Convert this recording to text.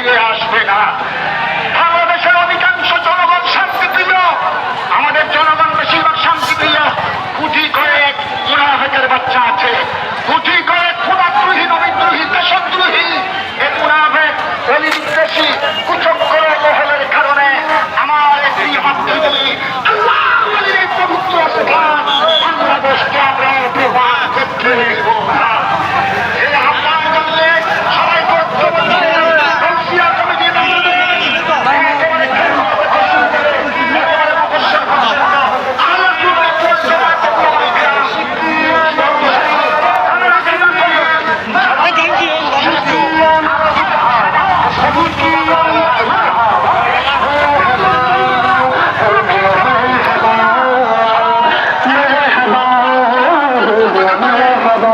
ফিরে আসবে না। বাংলাদেশের অধিকাংশ জনগণ শান্তি প্রিয় আমাদের জনগণ বেশিরভাগ শান্তি প্রিয় কুটি কয়েক মুনাফেকের বাচ্চা আছে। কুটি কয়েক ক্ষুদাদ্রোহী নবীদ্রোহী দেশদ্রোহী। এ মুনাফেক অলিদেশি কুচক مرحبا